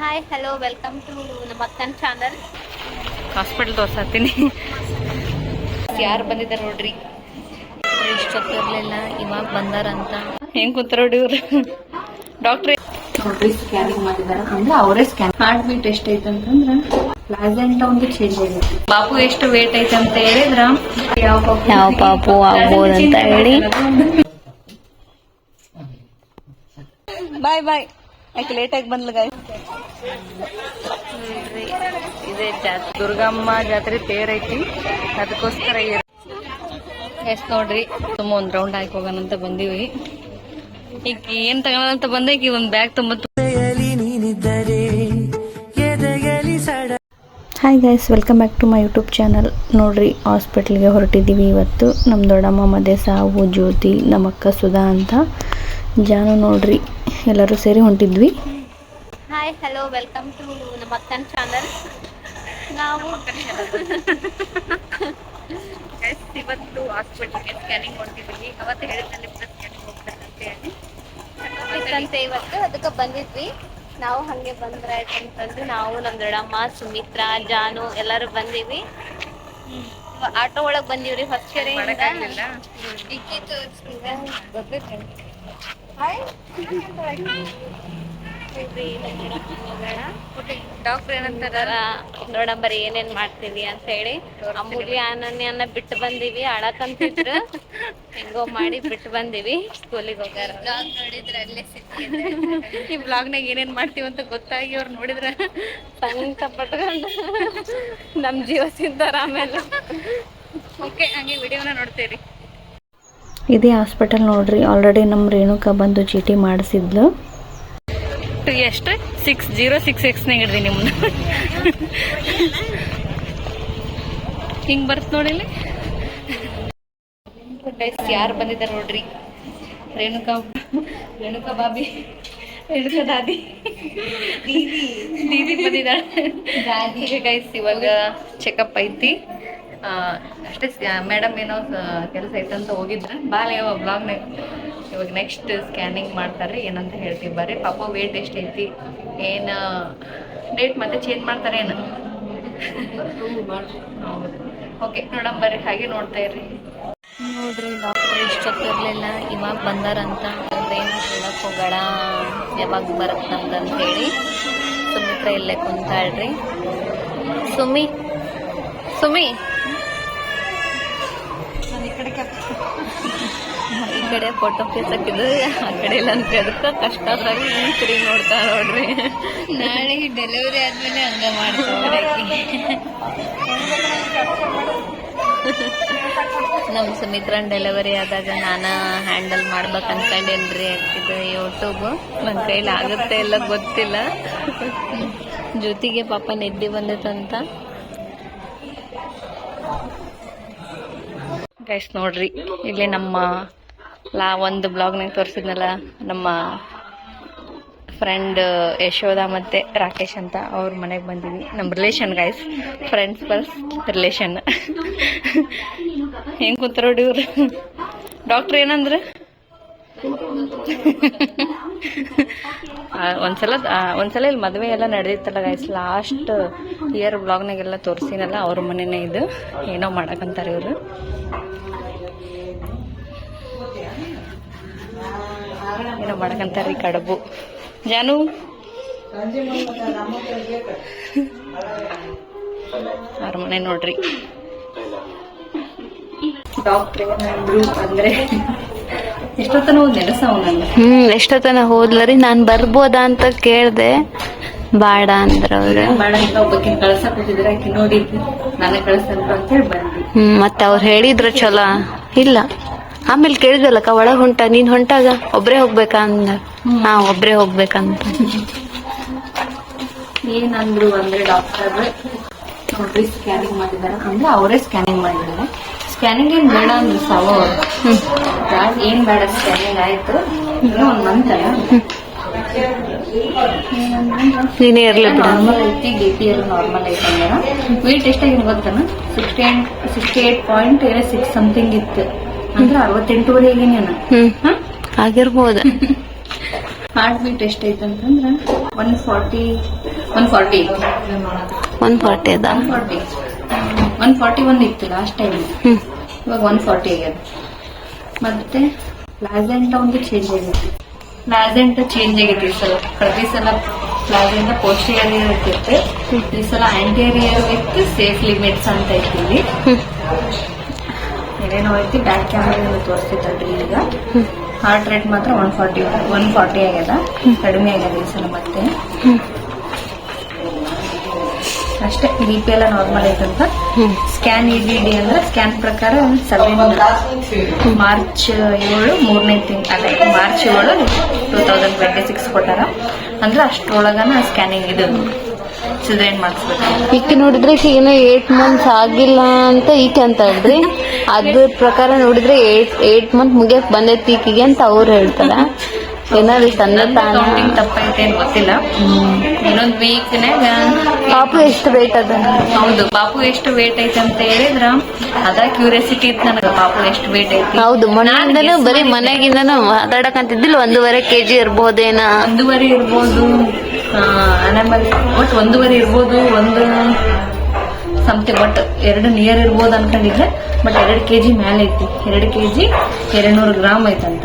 Hi hello welcome to ನಮ್ಮ ಅಕ್ಕನ channel hospital ತೋರ್ಸತ್ತೀನಿ ಯಾರು ಬಂದಿದ್ದಾರೆ ನೋಡ್ರಿ? ಇಷ್ಟೊತ್ತಿರ್ಲಿಲ್ಲ ಇವಾಗ ಬಂದಾರಂತ. ಹೆಂಗ್ ಕುಂತಾರ ಇವ್ರು. ಡಾಕ್ಟ್ರಿ ನೋಡ್ರಿ ಸ್ಕ್ಯಾನಿಂಗ್ ಮಾಡಿದಾರ. ಅಂದ್ರೆ ಅವರೇ ಸ್ಕ್ಯಾನ್ ಹಾರ್ಟ್ ಬೀಟ್ ಎಷ್ಟ್ ಐತೆ ಅಂತಂದ್ರ ಪ್ಲಾಸೆಂಟ್ ಒಂದು ಚೇಂಜ್ ಆಗಿದೆ. ಬಾಪು ಎಷ್ಟು ವೇಟ್ ಐತೆ ಅಂತ ಹೇಳಿದ್ರ? ಯಾವ ಪಾಪು? ಯಾವ ಪಾಪು ಅಂತ ಹೇಳಿ. ಬಾಯ್ ಬಾಯ್ ಯಾಕೆ ಲೇಟಾಗಿ ಆಗಿ ಬಂದ್ಲ ಗಾಯ ಇದೇ ಜಾತ್ರೆ. ದುರ್ಗಮ್ಮ ಜಾತ್ರೆ ತೇರ್ ಐತಿ. ಅದಕ್ಕೋಸ್ಕರ ಎಸ್ ನೋಡ್ರಿ ತುಂಬ ಒಂದ್ ರೌಂಡ್ ಹಾಕಿ ಹೋಗೋಣಂತ ಬಂದೀವಿ. ಈಗ ಏನ್ ತಗೋಣಂತ ಬಂದೆ ಈಗ ಒಂದ್ ಬ್ಯಾಗ್ ತುಂಬ hi guys welcome back to my YouTube channel ನೋಡ್ರಿ ಹಾಸ್ಪಿಟ್ಲಿಗೆ ಹೊರಟಿದ್ದೀವಿ ಇವತ್ತು. ನಮ್ಮ ದೊಡ್ಡಮ್ಮ ಮದೆ ಸಾವು ಜ್ಯೋತಿ ನಮ್ಮ ಅಕ್ಕ ಸುಧಾ ಅಂತ. ಜಾನು ನೋಡ್ರಿ ಎಲ್ಲರೂ ಸೇರಿ ಹೊಂಟಿದ್ವಿ. ಹಾಯ್ ಹಲೋ ವೆಲ್ಕಮ್ ಟು ನಮ್ಮ ಅಕ್ಕನ ಚಾನಲ್ ನಾವು ಇವತ್ತು ಹಾಸ್ಪಿಟಲ್ಗೆ ಸ್ಕ್ಯಾನಿಂಗ್ ಹೊಂಟಿದ್ವಿ. ಅವತ್ತು ಹೇಳಿದ್ನಲ್ಲಿ ಸ್ಕ್ಯಾನಿಂಗ್ ಹೋಗ್ತಾರೆ ಅಂತ ಹೇಳಿ. ಬೇಕಂತ ಇವತ್ತು ಅದಕ್ಕೆ ಬಂದಿದ್ವಿ. ನಾವು ಹಾಗೆ ಬಂದ್ರೆ ಆಯ್ತು ಅಂತಂದು ನಾವು ನಮ್ಮ ದೊಡ್ಡಮ್ಮ ಸುಮಿತ್ರಾ ಜಾನು ಎಲ್ಲರೂ ಬಂದೀವಿ. ಆಟೋ ಒಳಗ್ ಬಂದೀವ್ರಿ ಫಸ್ಟ್ ಮಾಡಕ್ಕಾಗ್ಲಿಲ್ಲ. ಡಾಕ್ಟರ್ ಏನಂತಾರ ನೋಡಂಬರಿ ಏನೇನ್ ಮಾಡ್ತೀವಿ ಅಂತ ಹೇಳಿ. ಅಮೂಲ್ಯ ಅನನ್ಯನ ಬಿಟ್ಟು ಬಂದೀವಿ ಅಳಕಂತಿದ್ರು ಹೆಂಗೋ ಮಾಡಿ ಬಿಟ್ಟು ಬಂದೀವಿ ಸ್ಕೂಲಿಗೆ ಹೋಗಾರ. ನೋಡಿದ್ರೆ ಅಲ್ಲೇ ಈ ಬ್ಲಾಗ್ನಾಗ ಏನೇನ್ ಮಾಡ್ತೀವಿ ಅಂತ ಗೊತ್ತಾಗಿ ಅವ್ರು ನೋಡಿದ್ರ? ಸಂತ ಪಟ್ಕೊಂಡು ನಮ್ ಜೀವ ಸಿಂತಾರ ಆಮೇಲೆ ಓಕೆ ಹಂಗೆ ವಿಡಿಯೋನ ನೋಡ್ತೇರಿ. ಇದೇ ಹಾಸ್ಪಿಟಲ್ ನೋಡ್ರಿ ಆಲ್ರೆಡಿ ನಮ್ಮ ರೇಣುಕಾ ಬಂದು ಚೀಟಿ ಮಾಡಿಸಿದ್ಲು. ಎಷ್ಟು? ಸಿಕ್ಸ್ ಜೀರೋ ಸಿಕ್ಸ್ ಎಕ್ಸ್ನಾಗ ಹಿಡ್ದಿ ನಿಮ್ಮನ್ನ. ಹಿಂಗ್ ಬರ್ತ ನೋಡಿಲ್ಲ ಯಾರು ಬಂದಿದ್ದಾರೆ ನೋಡ್ರಿ? ರೇಣುಕಾ ರೇಣುಕಾ ಬಾಬಿ ರೇಣುಕಾ ದಾದಿ ದೀದಿ ಬಂದಿದ್ದಾಳೆ ಗೈಸ್ ಇವಾಗ ಚೆಕಪ್ ಐತಿ. ಅಷ್ಟೇ ಮೇಡಮ್ ಏನೋ ಕೆಲಸ ಐತಂತ ಹೋಗಿದ್ರೆ. ಬಾಲ್ ಯಾವ ಬ್ಲಾಗ್ನಾಗ ಇವಾಗ ನೆಕ್ಸ್ಟ್ ಸ್ಕ್ಯಾನಿಂಗ್ ಮಾಡ್ತಾರೆ, ಏನಂತ ಹೇಳ್ತೀವಿ ಬರ್ರಿ. ಪಾಪ ವೇಟ್ ಎಷ್ಟೈತಿ? ಏನು ಡೇಟ್ ಮತ್ತೆ ಚೇಂಜ್ ಮಾಡ್ತಾರೆ ಏನು? ಓಕೆ ನೋಡಮ್ ಬರ್ರಿ, ಹಾಗೆ ನೋಡ್ತಾ ಇರ್ರಿ. ನೋಡ್ರಿ ಡಾಕ್ಟರ್ ಇಷ್ಟೊತ್ತಿರ್ಲಿಲ್ಲ ಇವಾಗ ಬಂದಾರಂತ ಏನು ಹೇಳಕ್ ಹೋಗೋಣ ಯಾವಾಗ ಬರುತ್ತಂತ ಹೇಳಿ ಸುಮಿತ್ರ ಇಲ್ಲೇ ಕುಂತಾಳ್ರಿ. ಸುಮಿ ಸುಮಿ. ಈ ಕಡೆ ಫೋಟೋ ಹಾಕಿದ್ದು ಆ ಕಡೆ ಇಲ್ಲ ಅಂತ ಅದಕ್ಕೆ ಕಷ್ಟ ಆದಾಗ ಈ ಕಡೆ ನೋಡ್ತಾ ನೋಡ್ರಿ. ನಾಳೆ ಡೆಲಿವರಿ ಆದ್ಮೇಲೆ ಹಂಗ ಮಾಡ್ತಾರೆ ನಮ್ಮ ಸುಮಿತ್ರನ್ ಡೆಲಿವರಿ ಆದಾಗ ನಾನ ಹ್ಯಾಂಡಲ್ ಮಾಡ್ಬೇಕು ಅನ್ಕೊಂಡೇನ್ರಿ ಹಾಕಿದ್ದು ಯೂಟ್ಯೂಬ್ ನನ್ನ ಕೈಲಿ ಆಗುತ್ತೆ ಎಲ್ಲ ಗೊತ್ತಿಲ್ಲ. ಜೊತೆಗೆ ಪಾಪ ನಿದ್ದೆ ಬಂದಿತ್ತಂತ. ಗೈಸ್ ನೋಡ್ರಿ, ಇಲ್ಲಿ ನಮ್ಮ ಲಾ ಒಂದು ಬ್ಲಾಗ್ನಾಗ ತೋರಿಸಿದ್ನಲ್ಲ, ನಮ್ಮ ಫ್ರೆಂಡ್ ಯಶೋದ ಮತ್ತೆ ರಾಕೇಶ್ ಅಂತ ಅವ್ರ ಮನೆಗೆ ಬಂದೀವಿ. ನಮ್ಮ relation guys friends plus relation ಹೆಂಗ್ ಕುಂತಾರ ಇವ್ರು ಡಾಕ್ಟರ್ ಏನಂದ್ರ? ಒಂದ್ಸಲ ಒಂದ್ಸಲ ಇಲ್ಲಿ ಮದುವೆ ಎಲ್ಲ ನಡೆದಿತ್ತಲ್ಲ ಗೈಸ್ ಲಾಸ್ಟ್ ಇಯರ್ ಬ್ಲಾಗ್ನಾಗೆಲ್ಲ ತೋರಿಸಿನಲ್ಲ, ಅವ್ರ ಮನೆನೇ ಇದು. ಏನೋ ಮಾಡಕಂತಾರೆ ಇವರು. ಏನೋ ಮಾಡಕಂತಾರ್ರಿ ಕಡಬು. ಜಾನು? ಅವ್ರ ಮನೆ ನೋಡ್ರಿ. ಡಾಕ್ಟ್ರಿಗೆ ಅಂದ್ರೆ ಎಷ್ಟೊತ್ತನ ಹೋದ್ ನೆಲಸ ಅವನಲ್ಲ ಹ್ಮ್ ಎಷ್ಟೊತ್ತನ ಹೋದ್ಲರಿ ನಾನ್ ಬರ್ಬೋದಾ ಅಂತ ಕೇಳ್ದೆ. ಬಾಡ ಅಂದ್ರ ಅವ್ರು. ಹ್ಮ್ ಮತ್ತೆ ಅವ್ರು ಹೇಳಿದ್ರು ಚಲೋ. ಇಲ್ಲ. ಆಮೇಲೆ ಕೇಳಿದಲ್ಲಕ್ಕ ಒಳಗ್ ಹೊಂಟ ನೀನ್ ಹೊಂಟಾಗ? ಒಬ್ರೇ ಹೋಗ್ಬೇಕಾ ಅಂದ. ಹಾ ಒಬ್ರೇ ಹೋಗ್ಬೇಕಂತ. ಏನಂದ್ರು ಅಂದ್ರೆ ಡಾಕ್ಟರ್ ನೋಡ್ರಿ ಸ್ಕ್ಯಾನಿಂಗ್ ಮಾಡಿದಾರ ಅಂದ್ರೆ ಅವರೇ ಸ್ಕ್ಯಾನಿಂಗ್ ಮಾಡಿದ್ದಾರೆ ಸ್ಕ್ಯಾನಿಂಗ್ ಏನ್ ಬೇಡ ಅಂದ್ರೆ ಸಾವು ಏನು ಬೇಡ ಸ್ಕ್ಯಾನಿಂಗ್ ಆಯ್ತು. ಇನ್ನೂ ಒಂದ್ ಮಂತ್ ಅಲ್ಲ ನೀನೇ ಇರ್ಲಿ ನಾರ್ಮಲ್ ಐತಿ ಬಿ ಪಿ ಎಲ್ಲ ನಾರ್ಮಲ್ ಐತಿ ಅಂದ್ರ ವೇಟ್ ಎಷ್ಟಾಗಿದೆ ಗೊತ್ತನ? Sixty eight sixty eight point ಏನೋ ಸಿಕ್ಸ್ ಸಮಥಿಂಗ್ ಇತ್ತು. ಅಂದ್ರೆ ಅರವತ್ತೆಂಟುವರೆ ಆಗೀನಿ ನಾನು? ಆಗಿರ್ಬೋದು. ಹಾರ್ಟ್ ಬೀಟ್ ಎಷ್ಟೈತೆ ಅಂತಂದ್ರೆ one forty one forty one forty ಅದ. One forty one forty one ಇತ್ತು ಲಾಸ್ಟ್ ಟೈಮ್ ಇವಾಗ ಒನ್ ಫಾರ್ಟಿ ಆಗ್ಯದ ಮತ್ತೆ ಪ್ಲಾಸೆಂಟ ಒಂದು ಚೇಂಜ್ ಆಗೈತಿ ಪ್ಲಾಸೆಂಟ ಚೇಂಜ್ ಆಗೈತಿ ಈ ಸಲ. ಪ್ರತಿ ಸಲ ಪ್ಲಾಸೆಂಟ ಪೋಸ್ಟೇರಿಯರ್ ಇರ್ತಿತ್ತು ಈ ಸಲ ಆಂಟೇರಿಯರ್ ವಿತ್ ಸೇಫ್ ಲಿಮಿಟ್ಸ್ ಅಂತ ಐತಿ ಇಲ್ಲಿ ಏನೇನೋ ಐತಿ ಬ್ಯಾಕ್ ಕ್ಯಾಮ್ರಾ ತೋರಿಸ್ತಿತ್ತಲ್ರಿ ಈಗ. ಹಾರ್ಟ್ ರೇಟ್ ಮಾತ್ರ ಒನ್ ಫಾರ್ಟಿ ಒನ್ ಫಾರ್ಟಿ ಆಗ್ಯದ ಕಡಿಮೆ ಆಗ್ಯದ ಈ ಸಲ ಮತ್ತೆ. ಅಷ್ಟೇ ಬಿ ಪಿ ಎಲ್ಲ ನಾರ್ಮಲ್ ಐತಂತ ಸ್ಕ್ಯಾನ್ ಇ ಡಿ ಡಿ ಅಂದ್ರೆ ಸ್ಕ್ಯಾನ್ ಪ್ರಕಾರ ಸೆವೆನ್ ಮಾರ್ಚ್ ಏಳು ಮೂರನೇ ತಿಂಗ್ ಅದೇ ಮಾರ್ಚ್ ಏಳು ಟೂ ತೌಸಂಡ್ ಟ್ವೆಂಟಿ ಸಿಕ್ಸ್ ಕೊಟ್ಟಾರ. ಅಂದ್ರೆ ಅಷ್ಟೊಳಗನ ಸ್ಕ್ಯಾನಿಂಗ್ ಇದು. ಚಿಲ್ಡ್ರನ್ ಮಾಡಿಸ್ಬೇಕು? ಈಕೆ ನೋಡಿದ್ರೆ ಈಗ ಏನೋ ಏಟ್ ಮಂತ್ಸ್ ಆಗಿಲ್ಲ ಅಂತ ಈಕೆ ಅಂತ ಹೇಳಿದ್ರಿ. ಅದ್ರ ಪ್ರಕಾರ ನೋಡಿದ್ರೆ ಏಟ್ ಏಟ್ ಮಂತ್ ಮುಗಿಯಕ್ ಬಂದೈತಿ ಈಕಿಗೆ ಅಂತ ಅವ್ರು ಹೇಳ್ತಾರ. ಏನಾದ್ರು ತಂದೆ ಕೌಂಟಿಂಗ್ ತಪ್ಪೈತೆ ಏನ್ ಗೊತ್ತಿಲ್ಲ. ಇನ್ನೊಂದು ವೀಕ್ನಾಗ ಪಾಪು ಎಷ್ಟು ವೇಟ್ ಅದ? ಹೌದು ಪಾಪು ಎಷ್ಟು ವೇಟ್ ಐತೆ ಅಂತ ಹೇಳಿದ್ರ ಅದ ಕ್ಯೂರಿಯಾಸಿಟಿ ಇತ್ತು ನನಗೆ. ಪಾಪು ಎಷ್ಟು ವೇಟ್ ಐತಿ? ಹೌದು ಮೊನ್ನೆಯಿಂದನೂ ಬರೀ ಮನೆಗಿಂದನೂ ಮಾತಾಡಕಂತಿದ್ದಿಲ್ಲ ಒಂದೂವರೆ ಕೆಜಿ ಇರ್ಬೋದೇನ. ಒಂದೂವರೆ ಇರ್ಬೋದು. ಆಮೇಲೆ ಒಟ್ಟು ಒಂದೂವರೆ ಇರ್ಬೋದು ಒಂದು ಸಮಥಿಂಗ್ ಬಟ್ ಎರಡು ನಿಯರ್ ಇರ್ಬೋದು ಅನ್ಕೊಂಡಿದ್ರೆ ಬಟ್ ಎರಡು ಕೆ ಜಿ ಮೇಲೆ ಐತಿ. ಎರಡು ಕೆ ಜಿ ಎರಡು ನೂರು ಗ್ರಾಮ್ ಐತಂತ.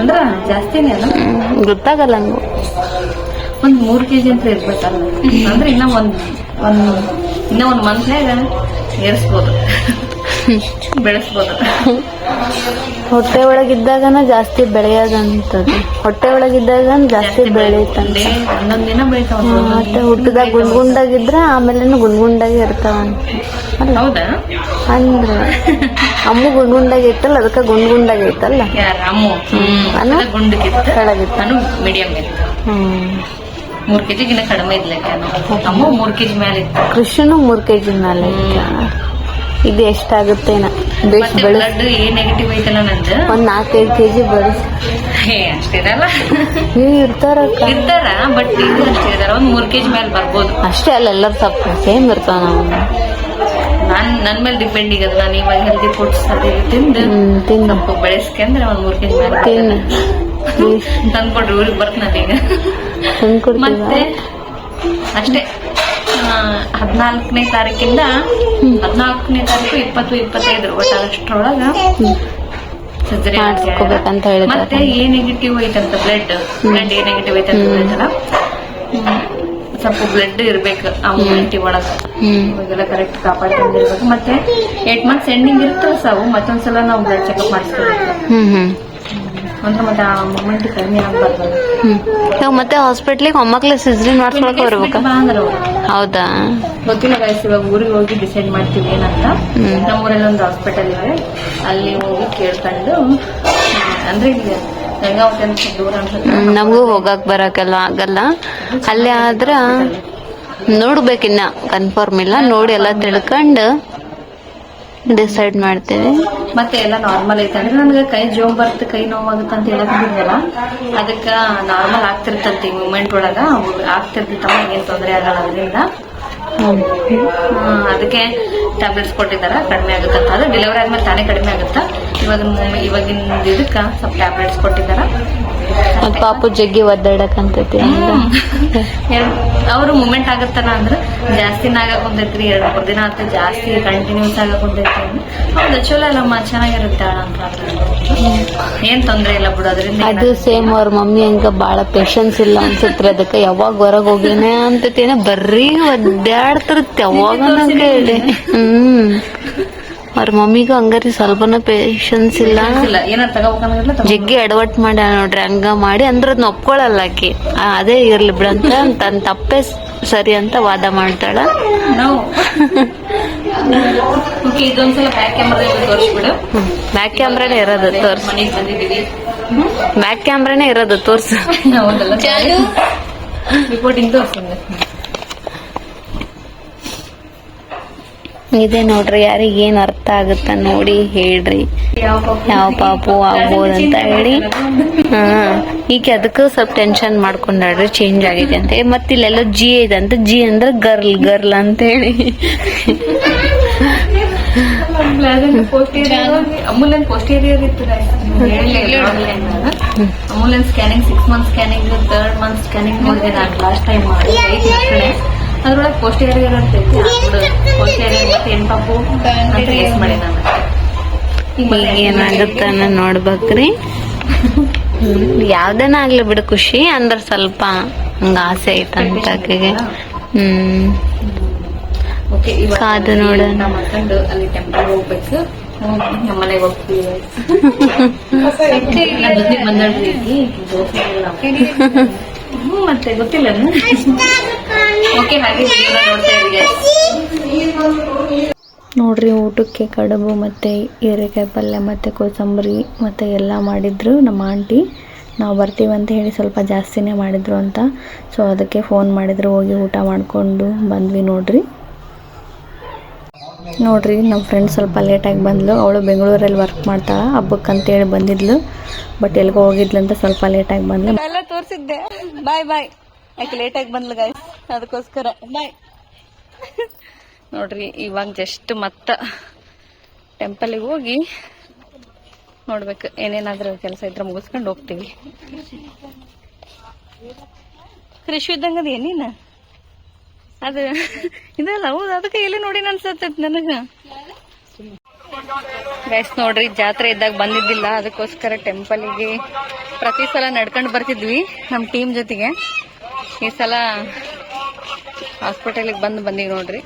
ಅಂದ್ರ ಜಾಸ್ತಿನೇ ಅಲ್ಲ? ಗೊತ್ತಾಗಲ್ಲ ಹಂಗು. ಒಂದ್ ಮೂರ್ ಕೆಜಿ ಅಂತ ಇರ್ಬೇಕಲ್ಲ. ಅಂದ್ರೆ ಇನ್ನೂ ಒಂದು ಒಂದು ಇನ್ನೂ ಒಂದು ಮಂತ್ನಾಗ ಏರ್ಸ್ಬೋದು. ಬೆಳೆಸ್ಬೋದು. ಹೊಟ್ಟೆ ಒಳಗಿದ್ದಾಗನ ಜಾಸ್ತಿ ಬೆಳೆಯೋದಂತದ್ದು. ಹೊಟ್ಟೆ ಒಳಗಿದ್ದಾಗ ಜಾಸ್ತಿ ಬೆಳೆಯುತ್ತೆ ಒಂದೊಂದ್ ದಿನ ಬೆಳಿತಾವ ಮತ್ತೆ ಹುಟ್ಟದಾಗ ಗುಂಡ್ಗುಂಡಾಗಿದ್ರೆ ಆಮೇಲೆ ಗುಂಡ್ಗುಂಡಾಗಿ ಇರ್ತಾವ ಇರ್ತಾವಂತ. ಹೌದಾ? ಅಂದ್ರೆ ಅಮ್ಮು ಗುಂಡ್ಗುಂಡಾಗಿ ಇತ್ತಲ್ಲ ಅದಕ್ಕೆ ಗುಂಡ್ಗುಂಡಾಗಿ ಇತ್ತಲ್ಲ. ಅಮ್ಮು? ಅನು? ಗುಂಡಕ್ಕಿತ್ತು ಕೆಳಗಿತ್ತು. ನಾನು ಮೀಡಿಯಂ ಇತ್ತು. ಮೂರ್ ಕಡಿಮೆ ಇದ್ಲಕ್ಕೆ ಅಮ್ಮ ಮೂರ್ ಕೆಜಿ ಮೇಲೆ ಇತ್ತು ಕೃಷ್ಣನು ಮೂರ್ ಕೆಜಿ ಮೇಲೆ ಇತ್ತ ಇದು ಎಷ್ಟಾಗುತ್ತೇನ ಬೆಸ್ಟ್ ಬೆಳೆಸ್. ಬ್ಲಡ್ ಏ ನೆಗೆಟಿವ್ ಐತಲ್ಲ ನಂದು? ಒಂದ್ ನಾಲ್ಕೈದು ಕೆಜಿ ಬೆಳೆಸ್. ಹೇ ಅಷ್ಟಿರಲ್ಲ ನೀವು ಇರ್ತಾರ ಇರ್ತಾರ ಬಟ್ ಇದು ಅಷ್ಟಿದಾರ ಒಂದ್ ಮೂರ್ ಕೆಜಿ ಮೇಲೆ ಬರ್ಬೋದು. ಅಷ್ಟೇ ಅಲ್ಲ ಎಲ್ಲರೂ ಸ್ವಲ್ಪ ಸೇಮ್ ಇರ್ತಾವ ನಾವು. ನಾನ್ ನನ್ ಮೇಲೆ ಡಿಪೆಂಡ್ ಈಗ ಅದು. ನಾನು ಇವಾಗ ಹೆಲ್ದಿ ಫುಡ್ಸ್ ಅದು ಇದು ತಿಂದು ತಿನ್ನು. ಸ್ವಲ್ಪ ಬೆಳೆಸ್ಕೊಂಡ್ರೆ ಒಂದ್ ಮೂರ್ ಕೆಜಿ ಮೇಲೆ ತಿನ್ನು. ತಂದ್ಕೊಡ್ರಿ ಊರಿಗೆ ಬರ್ತೀನಿ ಈಗ ತಂದ್ಕೊಡ್ತೀವ ಮತ್ತೆ ಅಷ್ಟೇ. ಹದಿನಾಲ್ಕನೇ ತಾರೀಕಿಂದ ಹದಿನಾಲ್ಕನೇ ತಾರೀಕು ಇಪ್ಪತ್ತು ಇಪ್ಪತ್ತೈದು ಒಟ್ಟು ಅಷ್ಟರೊಳಗ ಹೇಳಿ ಮಾಡಿಸ್ಕೋಬೇಕಂತ ಹೇಳಿದಾರೆ. ಮತ್ತೆ ಎ ನೆಗೆಟಿವ್ ಐತಂತ ಬ್ಲಡ್ ಬ್ಲಡ್ ಎ ನೆಗೆಟಿವ್ ಐತಂತ ಹೇಳ್ತಾರ. ಸ್ವಲ್ಪ ಬ್ಲಡ್ ಇರ್ಬೇಕು ಆ ಮೂಮೆಂಟಿ ಒಳಗ. ಇವಾಗೆಲ್ಲ ಕರೆಕ್ಟ್ ಕಾಪಾಡ್ಕೊಂಡಿರ್ಬೇಕು. ಮತ್ತೆ ಏಟ್ ಮಂತ್ಸ್ ಎಂಡಿಂಗ್ ಇರ್ತವೆ ಸಾವು. ಮತ್ತೊಂದ್ಸಲ ನಾವು ಬ್ಲಡ್ ಚೆಕಪ್ ಮಾಡಿಸ್ಕೋಬೇಕು. ಅಂದ್ರೆ ಮತ್ತೆ ಆ ಮೂಮೆಂಟ್ ಕಡಿಮೆ ಆಗ್ಬಾರ್ದು. ಹ್ಮ್. ಇವಾಗ ಮತ್ತೆ ಹಾಸ್ಪಿಟ್ಲಿಗೆ ಒಮ್ಮಕ್ಲೆ ಸಿಜ್ರಿನ್ ಮಾಡ್ಸ್ಕೊಳಕ್ ಬರ್ಬೇಕಾ ಹೌದಾ? ಗೊತ್ತಿಲ್ಲ ಗೈಸ್ ಇವಾಗ ಊರಿಗೆ ಹೋಗಿ ಡಿಸೈಡ್ ಮಾಡ್ತೀವಿ ಏನಂತ. ಹ್ಮ್. ನಮ್ಮೂರಲ್ಲಿ ಒಂದು ಹಾಸ್ಪಿಟಲ್ ಇದೆ. ಅಲ್ಲಿ ಹೋಗಿ ಕೇಳ್ಕೊಂಡು ಅಂದ್ರೆ ಇಲ್ಲಿ ಗಂಗಾವತಿ ಅಂತ ದೂರ ಅನ್ಸುತ್ತೆ. ಹ್ಮ್, ನಮಗೂ ಹೋಗಕ್ ಬರಕ್ಕೆಲ್ಲ ಆಗಲ್ಲ. ಅಲ್ಲೇ ಆದ್ರ ನೋಡ್ಬೇಕಿನ್ನ ಕನ್ಫರ್ಮ್ ಇಲ್ಲ ನೋಡಿ ಎಲ್ಲ ತಿಳ್ಕೊಂಡು. ಡಿಸೈಡ್ ಮಾಡ್ತೇವೆ. ಮತ್ತೆ ಎಲ್ಲ ನಾರ್ಮಲ್ ಐತೆ. ಅಂದ್ರೆ ನನಗೆ ಕೈ ಜೋಮ್ ಬರುತ್ತೆ ಕೈ ನೋವಾಗುತ್ತೆ ಅಂತ ಹೇಳಕ್ಕಿದ್ವಲ್ಲ ಅದಕ್ಕ ನಾರ್ಮಲ್ ಆಗ್ತಿರ್ತಂತೆ ಈ ಮೂಮೆಂಟ್ ಒಳಗ. ಆಗ್ತಿರ್ತೈತಮ್ಮ, ಏನು ತೊಂದರೆ ಆಗಲ್ಲ ಅದರಿಂದ. ಅದಕ್ಕೆ ಟ್ಯಾಬ್ಲೆಟ್ಸ್ ಕೊಟ್ಟಿದ್ದಾರೆ. ಕಡಿಮೆ ಆಗುತ್ತೆ ಅಂತ. ಅದು ಡೆಲಿವರಿ ಆದ್ಮೇಲೆ ತಾನೇ ಕಡಿಮೆ ಆಗುತ್ತಾ. ಇವಾಗ ಇವಾಗಿನ ಇದಕ್ಕೆ ಸ್ವಲ್ಪ ಟ್ಯಾಬ್ಲೆಟ್ಸ್ ಕೊಟ್ಟಿದ್ದಾರೆ. ಪಾಪು ಜಗ್ಗಿ ಒದ್ದಾಡಕಂತೈತಿ ಅವರು ಮೂಮೆಂಟ್ ಆಗತ್ತಲ್ಲ ಅಂದ್ರೆ ಜಾಸ್ತಿನ ಆಗಕ್ ಕುಂತೈತ್ರಿ. ಎರಡ್ ಮೂರ್ ದಿನ ಆಯ್ತು ಜಾಸ್ತಿ ಕಂಟಿನ್ಯೂಸ್ ಆಗಕ್ ಕುಂತೈತಿ ಹೌದು ಚಲೋ ಅಲ್ಲಮ್ಮ ಚೆನ್ನಾಗಿರುತ್ತೆ ಅಂತ ಏನ್ ತೊಂದ್ರೆ ಇಲ್ಲ ಬಿಡು ಅದರಿಂದ ಅದು ಸೇಮ್ ಅವ್ರ ಮಮ್ಮಿ ಹಂಗ ಬಾಳ ಪೇಷನ್ಸ್ ಇಲ್ಲ ಅನ್ಸತ್ರಿ. ಅದಕ್ಕೆ ಯಾವಾಗ ಹೊರಗೆ ಹೋಗಿನ ಬರ್ರಿ ಬರ್ರೀ ಒದ್ದಾಡ್ತಿರತ್ತೆ ಯಾವಾಗ ಕೇಳಿ ಹ್ಮ್. ಅವ್ರ ಮಮ್ಮಿಗೂ ಹಂಗಾರಿ ಸ್ವಲ್ಪನೂ ಪೇಶನ್ಸ್ ಇಲ್ಲ. ಜಿಗ್ಗಿ ಅಡವಟ್ ಮಾಡಿ ನೋಡ್ರಿ ಹಂಗ ಮಾಡಿ ಅಂದ್ರ ಅದನ್ನ ಒಪ್ಕೊಳಲ್ಲ ಆಕಿ. ಅದೇ ಇರ್ಲಿ ಬಿಡಂತ ತನ್ ತಪ್ಪೇ ಸರಿ ಅಂತ ವಾದ ಮಾಡ್ತಾಳ. ಬ್ಯಾಕ್ ಕ್ಯಾಮ್ರಾ ತೋರಿಸ್ಬಿಡು. ಬ್ಯಾಕ್ ಕ್ಯಾಮ್ರಾನೇ ಇರೋದು ತೋರ್ಸ್. ಬ್ಯಾಕ್ ಕ್ಯಾಮ್ರಾನೇ ಇರೋದು ತೋರ್ಸು. ರಿಪೋರ್ಟಿಂಗ್ ತೋರಿಸಿಂದ ಇದೆ ನೋಡ್ರಿ ಯಾರಿಗೆ ಏನು ಅರ್ಥ ಆಗುತ್ತ ನೋಡಿ ಹೇಳ್ರಿ. ಯಾವ ಪಾಪು ಆಗ್ಬೋದು ಅಂತ ಆಗ್ಬೋದಂತ ಹೇಳಿ. ಹಾ ಈಗ ಅದಕ್ಕೆ ಸ್ವಲ್ಪ ಟೆನ್ಷನ್ ಮಾಡ್ಕೊಂಡ್ರಿ ಚೇಂಜ್ ಆಗಿದೆ ಅಂತ ಹೇಳಿ. ಮತ್ತ್ ಇಲ್ಲೆಲ್ಲ ಜಿ ಇದೆ ಅಂತ ಜಿ ಅಂದ್ರೆ ಗರ್ಲ್ ಗರ್ಲ್ ಅಂತ ಹೇಳಿ. ಅಮೂಲ್ಯನ್ ಪೋಸ್ಟೀರಿಯರ್ ಇತ್ತು ಅಮೂಲ್ಯನ್ scanning six month scanning third month scanning ನೋಡಿದೆ ನಾನು ಲಾಸ್ಟ್ ಟೈಮ್ ಮಾಡಿ ಕಡೆ ಅದ್ರೊಳಗೆ ಪೋಸ್ಟಿಯರ್ ಐತಿ ಪೋಸ್ಟೀರಿಯರ್ ಮತ್ತೆ ಹೆಣ್ಪಾಪು ಮಾಡಿ ನಾನು. ನೋಡ್ಬೇಕ್ರಿ. ಯಾವ್ದನ ಆಗ್ಲಿ ಬಿಡು ಖುಷಿ ಅಂದ್ರ ಸ್ವಲ್ಪ ಹಂಗ ಆಸೆ ಐತಂತ ಆಕೆಗೆ. ಹ್ಮ್. ಕಾದು ನೋಡೋಣ. ನಮ್ಮ ಮಕ್ಕಂಡು ಅಲ್ಲಿ ಟೆಂಪಲ್ ಹೋಗ್ಬೇಕು. ನಮ್ಮನೆಗೆ ನಮ್ಮ ಮನೆಗೆ ಹೋಗ್ತೀವಿ. ಬಂದಳ್ರಿ ಮತ್ತೆ ಗೊತ್ತಿಲ್ಲ ನೋಡ್ರಿ, ಊಟಕ್ಕೆ ಕಡುಬು ಮತ್ತು ಹೀರೆಕಾಯಿ ಪಲ್ಯ ಮತ್ತು ಕೋಸಂಬರಿ ಮತ್ತು ಎಲ್ಲ ಮಾಡಿದ್ರು ನಮ್ಮ ಆಂಟಿ. ನಾವು ಬರ್ತೀವಿ ಅಂತ ಹೇಳಿ ಸ್ವಲ್ಪ ಜಾಸ್ತಿನೇ ಮಾಡಿದ್ರು ಅಂತ. ಸೊ ಅದಕ್ಕೆ ಫೋನ್ ಮಾಡಿದ್ರು, ಹೋಗಿ ಊಟ ಮಾಡಿಕೊಂಡು ಬಂದ್ವಿ ನೋಡ್ರಿ. ನೋಡ್ರಿ ನಮ್ಮ ಫ್ರೆಂಡ್ ಸ್ವಲ್ಪ ಲೇಟಾಗಿ ಬಂದ್ಲು. ಅವಳು ಬೆಂಗಳೂರಲ್ಲಿ ವರ್ಕ್ ಮಾಡ್ತಾಳೆ. ಹಬ್ಬಕ್ಕೆ ಅಂತೇಳಿ ಬಂದಿದ್ಲು. ಬಟ್ ಎಲ್ಗೋ ಹೋಗಿದ್ಲಂತ ಸ್ವಲ್ಪ ಲೇಟಾಗಿ ಬಂದ್ಲು. ಎಲ್ಲ ತೋರಿಸಿದ್ದೆ. ಬಾಯ್ ಬಾಯ್ ಯಾಕೆ ಲೇಟಾಗಿ ಬಂದ್ಲು ಗಾಯ್ ಅದಕ್ಕೋಸ್ಕರ. ಬಾಯ್ ನೋಡ್ರಿ, ಇವಾಗ ಜಸ್ಟ್ ಮತ್ತ ಟೆಂಪಲಿಗೆ ಹೋಗಿ ನೋಡ್ಬೇಕು ಏನೇನಾದ್ರೂ ಕೆಲಸ ಇದ್ರೆ ಮುಗಿಸ್ಕೊಂಡು ಹೋಗ್ತೀವಿ. ಕೃಷಿ ಇದ್ದಂಗದ ಅದೇ ನೀನು? ಅದು. ಇದಲ್ಲ ಹೌದು, ಅದಕ್ಕೆ ಎಲ್ಲಿ ನೋಡಿ ಅನ್ಸತ್ತೈತಿ ನನಗ? ಗೈಸ್ ನೋಡ್ರಿ, ಜಾತ್ರೆ ಇದ್ದಾಗ ಬಂದಿದ್ದಿಲ್ಲ, ಅದಕ್ಕೋಸ್ಕರ ಟೆಂಪಲಿಗೆ ಪ್ರತಿ ಸಲ ನಡ್ಕೊಂಡು ಬರ್ತಿದ್ವಿ ನಮ್ಮ ಟೀಮ್ ಜೊತೆಗೆ. ಈ ಸಲ ಹಾಸ್ಪಿಟಲಿಗೆ ಬಂದು ಬಂದೀವಿ ನೋಡ್ರಿ.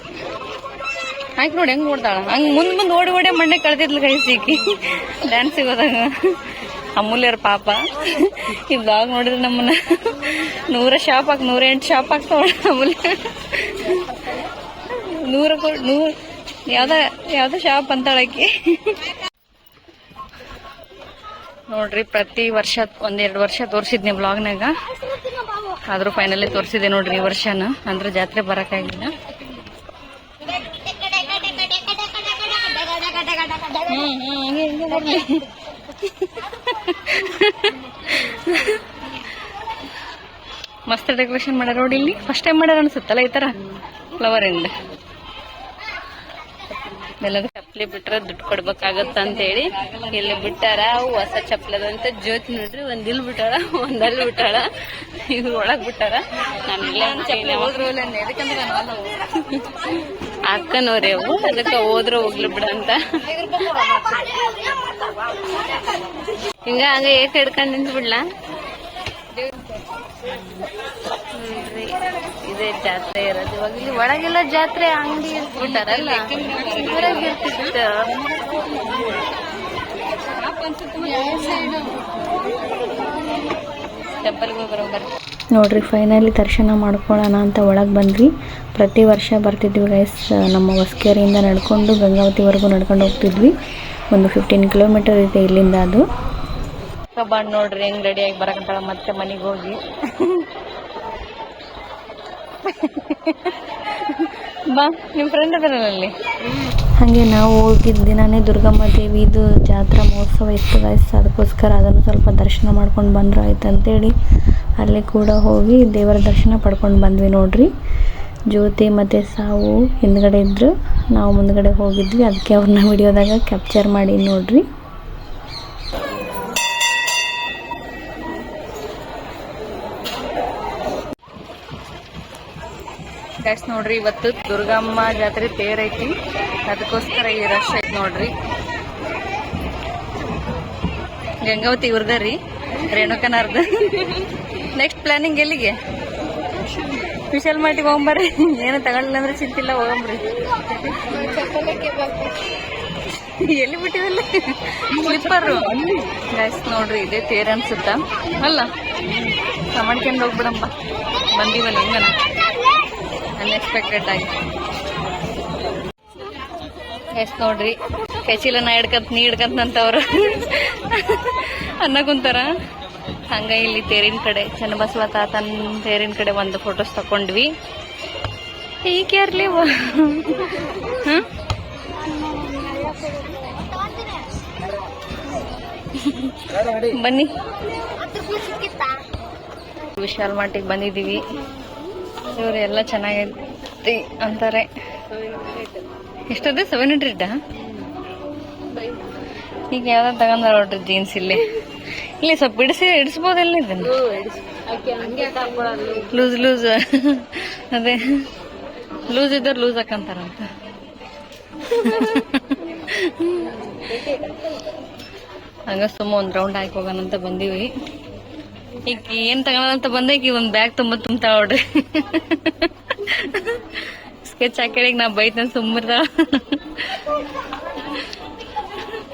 ಆಯ್ತು ನೋಡಿ, ಹೆಂಗ್ ನೋಡ್ತಾಳ? ಹಂಗ್ ಮುಂದ್ ಮುಂದ್ ಓಡಿ ಓಡಿ ಮಣ್ಣೆ ಕಳ್ದಿದ್ಲು ಕೈ ಸಿಕ್ಕಿ ಡ್ಯಾನ್ಸಿಗೆ ಹೋದಾಗ. ಅಮೂಲ್ಯರ ಪಾಪ. ಈ ಬ್ಲಾಗ್ ನೋಡಿದ್ರೆ ನಮ್ಮನ್ನ ನೂರ ಶಾಪ್ ಹಾಕಿ, ನೂರ ಎಂಟು ಶಾಪ್ ಹಾಕ್ತಾವಳ ಅಮೂಲ್ಯ. ನೂರ ನೂರ, ಯಾವ್ದ ಯಾವ್ದ ಶಾಪ್ ಅಂತಾಳಕಿ ನೋಡ್ರಿ, ಪ್ರತಿ ವರ್ಷ ಒಂದೆರಡು ವರ್ಷ ತೋರಿಸಿದ್ನಿ ಬ್ಲಾಗ್ನಾಗ. ಆದ್ರೂ ಫೈನಲಿ ತೋರಿಸಿದೆ ನೋಡ್ರಿ ಈ ವರ್ಷನ. ಅಂದ್ರೆ ಜಾತ್ರೆ ಬರಕ್ಕಾಗಿಲ್ಲ ಹ್ಮ್ ಹ್ಮ್ ಮಸ್ತ್ ಡೆಕೋರೇಷನ್ ಮಾಡ್ಯಾರ ನೋಡಿ ಇಲ್ಲಿ. ಫಸ್ಟ್ ಟೈಮ್ ಮಾಡ್ಯಾರ ಅನ್ಸುತ್ತಲ್ಲ ಈ ತರ? ಫ್ಲವರ್ ಇಂದ ಎಲ್ಲ ಚಪ್ಪಲಿ ಬಿಟ್ರೆ ದುಡ್ಡು ಕೊಡ್ಬೇಕಾಗತ್ತ ಅಂತ ಹೇಳಿ ಇಲ್ಲಿ ಬಿಟ್ಟಾರ. ಹೊಸ ಚಪ್ಪಲಿ ಅಂತ ಜ್ಯೋತಿ ನೋಡ್ರಿ ಒಂದ್ ಬಿಟ್ಟಾಳ ಒಂದಲ್ಲಿ ಬಿಟ್ಟಾಳ. ಇವ್ರು ಒಳಗ್ ಬಿಟ್ಟಾರ ನಾನು ಇಲ್ಲೇ ಅಕ್ಕನವ್ರಿ ಅವು ಅದಕ್ಕೆ ಹೋದ್ರೆ ಹೋಗ್ಲಿ ಬಿಡ ಅಂತ. ಹಿಂಗ ಹಂಗ ಏಕ ಹಿಡ್ಕೊಂಡ್ ನಿಂತು ಬಿಡ್ಲಾ ಇದೇ ಜಾತ್ರೆ ಇರೋದು. ಇವಾಗ ಇಲ್ಲಿ ಒಳಗೆಲ್ಲ ಜಾತ್ರೆ ಅಂಗಡಿ ಇರ್ಬಿಟ್ಟಾರಲ್ಲ ಹೊರಗೆ ಇರ್ತಿತ್ತು. ಟೆಂಪಲ್ಗೆ ಹೋಗಿ ಬರೋಬರ್ ನೋಡ್ರಿ ಫೈನಲಿ ದರ್ಶನ ಮಾಡ್ಕೊಳ್ಳೋಣ ಅಂತ ಒಳಗೆ ಬಂದ್ವಿ. ಪ್ರತಿ ವರ್ಷ ಬರ್ತಿದ್ವಿ ಗೈಸ್ ನಮ್ಮ ಹೊಸ್ಕೇರಿಯಿಂದ ನಡ್ಕೊಂಡು ಗಂಗಾವತಿವರೆಗೂ ನಡ್ಕೊಂಡು ಹೋಗ್ತಿದ್ವಿ. ಒಂದು ಫಿಫ್ಟೀನ್ ಕಿಲೋಮೀಟರ್ ಇದೆ ಇಲ್ಲಿಂದ ಅದು. ಬಂದು ನೋಡ್ರಿ ಹೆಂಗೆ ರೆಡಿಯಾಗಿ ಬರಕಂತಾಳ ಮತ್ತೆ ಮನೆಗೆ ಹೋಗಿ. ಬಾ ನಿಮ್ಮ ಫ್ರೆಂಡ್ ಅದರಲ್ಲಿ ಅಲ್ಲಿ? ಹಾಗೆ ನಾವು ಹೋಗಿದ್ದ ದಿನನೇ ದುರ್ಗಮ್ಮ ದೇವಿದು ಜಾತ್ರಾ ಮಹೋತ್ಸವ ಇತ್ತು ಗೈಸ್ ಅದಕ್ಕೋಸ್ಕರ ಅದನ್ನು ಸ್ವಲ್ಪ ದರ್ಶನ ಮಾಡ್ಕೊಂಡು ಬಂದ್ರೆ ಆಯ್ತು ಅಂತೇಳಿ ಅಲ್ಲಿ ಕೂಡ ಹೋಗಿ ದೇವರ ದರ್ಶನ ಪಡ್ಕೊಂಡು ಬಂದ್ವಿ ನೋಡ್ರಿ. ಜ್ಯೋತಿ ಮತ್ತು ಸಾವು ಹಿಂದ್ಗಡೆ ಇದ್ದರು ನಾವು ಮುಂದ್ಗಡೆ ಹೋಗಿದ್ವಿ. ಅದಕ್ಕೆ ಅವ್ರನ್ನ ವಿಡಿಯೋದಾಗ ಕ್ಯಾಪ್ಚರ್ ಮಾಡಿ ನೋಡ್ರಿ. ಗೈಸ್ ನೋಡ್ರಿ, ಇವತ್ತು ದುರ್ಗಮ್ಮ ಜಾತ್ರೆ ತೇರ್ ಐತಿ. ಅದಕ್ಕೋಸ್ಕರ ಈ ರಶ್ ಐತಿ ನೋಡ್ರಿ. ಗಂಗಾವತಿ ಇವ್ರದ ರೀ ರೇಣುಕನಾರ್ದ ನೆಕ್ಸ್ಟ್ ಪ್ಲಾನಿಂಗ್ ಎಲ್ಲಿಗೆ? ವಿಶಾಲ್ ಮಾರ್ಟಿಗೆ ಹೋಗ್ಬರ್ರಿ ಏನು ತಗೊಳ್ಳಿಲ್ಲ ಅಂದ್ರೆ ಚಿಂತಿಲ್ಲ ಹೋಗಂಬ್ರಿ ಎಲ್ಲಿ ಬಿಟ್ಟಿವಲ್ಲ? ಸ್ಲಿಪ್ಪರು ಗ್ಯಾಸ್ ನೋಡ್ರಿ, ಇದೇ ತೇರ್ ಅನ್ಸುತ್ತ? ಅಲ್ಲ ಸಮಾಡ್ಕೊಂಡು ಹೋಗ್ಬಿಡಮ್ಮ ಬಂದಿವಲ್ಲ ಹಿಂಗನ? ಅನ್ಎಕ್ಸ್ಪೆಕ್ಟೆಡ್ ಆಗಿ. ಎಸ್ ನೋಡ್ರಿ ಕೆಚಿಲನ್ನ ಹಿಡ್ಕಂತ ನೀ ಹಿಡ್ಕಂತಂತವ್ರು ಅನ್ನ ಕುಂತಾರ? ಹಂಗ ಇಲ್ಲಿ ತೇರಿನ ಕಡೆ, ಚನ್ನಬಸವ ತಾತನ ತೇರಿನ ಕಡೆ ಒಂದು ಫೋಟೋಸ್ ತಕೊಂಡ್ವಿ. ಈಕೆ ಇರ್ಲಿ ಬನ್ನಿ. ವಿಶಾಲ್ ಮಾರ್ಟಿಗೆ ಬಂದಿದ್ದೀವಿ. ಇವ್ರು ಎಲ್ಲ ಚೆನ್ನಾಗೈತಿ ಅಂತಾರೆ. ಎಷ್ಟದ ಸೆವೆನ್ ಹಂಡ್ರೆಡ್ ಈಗ ಯಾವ್ದಾರು ತಗೊಂಡಾರ ಜೀನ್ಸ್ ಇಲ್ಲಿ. ಇಲ್ಲಿ ಸ್ವಲ್ಪ ಇಡಿಸಿ. ಇಡಿಸ್ಬೋದಿಲ್ಲ ಇದನ್ನು ಲೂಸ್ ಲೂಸ್. ಅದೇ. ಲೂಸ್ ಇದ್ದವ್ರು ಲೂಸ್ ಹಾಕಂತಾರಂತ. ಹಂಗ ಸುಮ್ಮ ಒಂದ್ ರೌಂಡ್ ಹಾಕಿ ಹೋಗೋಣ ಅಂತ ಬಂದೀವಿ. ಈಗ ಏನ್ ತಗೋಣಂತ ಬಂದೆ ಈಗ ಒಂದು ಬ್ಯಾಗ್ ತುಂಬ ತುಂಬ್ತಾಳ ನೋಡ್ರಿ. ಸ್ಕೆಚ್ ಹಾಕಿ ನಾ ಬೈತೇನೆ ಸುಮ್ಮರ್ತಾಳ